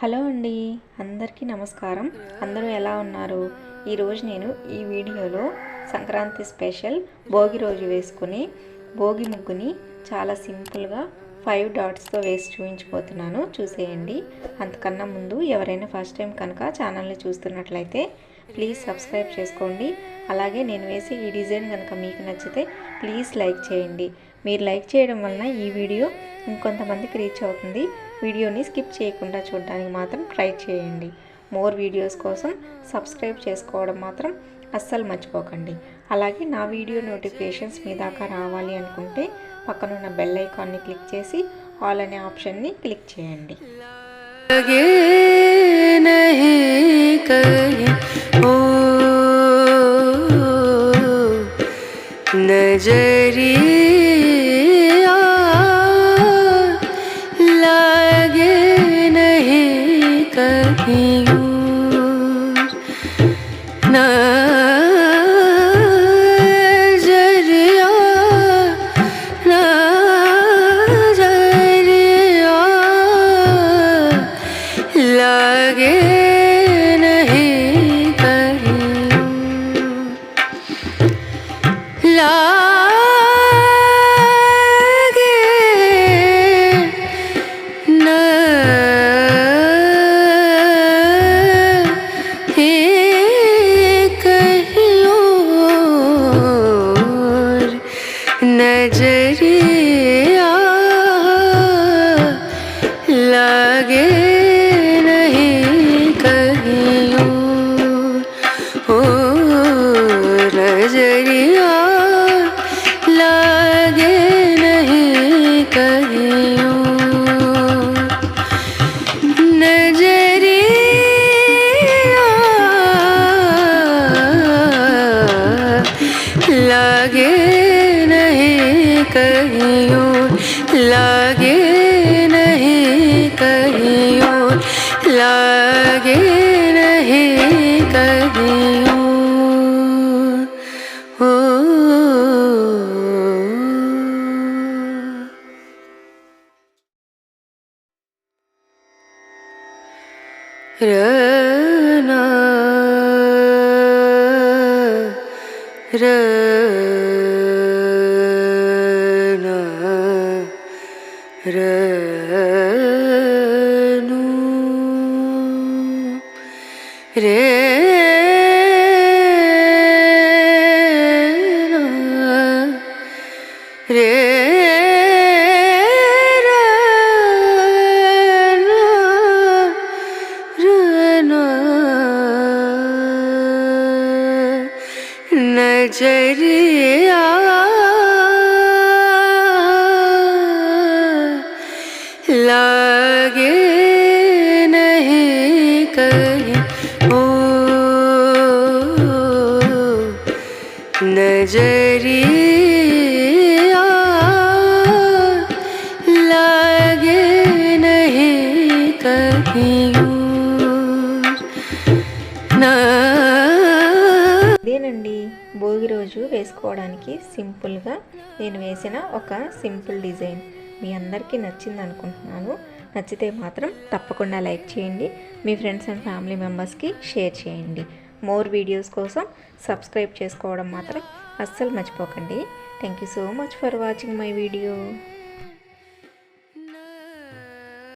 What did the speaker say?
Hello అండి అందరికీ నమస్కారం. అందరూ ఎలా ఉన్నారు? ఈరోజు నేను ఈ వీడియోలో సంక్రాంతి స్పెషల్ భోగి రోజు వేసుకుని భోగి ముగ్గుని చాలా సింపుల్గా ఫైవ్ డాట్స్తో వేసి చూపించిపోతున్నాను చూసేయండి. అంతకన్నా ముందు ఎవరైనా ఫస్ట్ టైం కనుక ఛానల్ని చూస్తున్నట్లయితే ప్లీజ్ సబ్స్క్రైబ్ చేసుకోండి. అలాగే నేను వేసి ఈ డిజైన్ కనుక మీకు నచ్చితే ప్లీజ్ లైక్ చేయండి. మీరు లైక్ చేయడం వలన ఈ వీడియో ఇంకొంతమందికి రీచ్ అవుతుంది. వీడియోని స్కిప్ చేయకుండా చూడడానికి మాత్రం ట్రై చేయండి. మోర్ వీడియోస్ కోసం సబ్స్క్రైబ్ చేసుకోవడం మాత్రం అస్సలు మర్చిపోకండి. అలాగే నా వీడియో నోటిఫికేషన్స్ మీ దాకా రావాలి అనుకుంటే పక్కనున్న బెల్ ఐకాన్ని క్లిక్ చేసి ఆల్ అనే ఆప్షన్ని క్లిక్ చేయండి. लगे लागे नहीं कहीं और नजरिया लगे नहीं कहीं और ओ नजरिया लगे नहीं कहीं और लगे नहीं कहीं और लगे नहीं कहीं और ओ रना রে রে লাগে নহি কহি ও নজরিয়া వేసుకోవడానికి సింపుల్గా నేను వేసిన ఒక సింపుల్ డిజైన్. మీ అందరికీ నచ్చింది అనుకుంటున్నాను. నచ్చితే మాత్రం తప్పకుండా లైక్ చేయండి. మీ ఫ్రెండ్స్ అండ్ ఫ్యామిలీ మెంబర్స్కి షేర్ చేయండి. మోర్ వీడియోస్ కోసం సబ్స్క్రైబ్ చేసుకోవడం మాత్రం అస్సలు మర్చిపోకండి. Thank you so much for watching my video.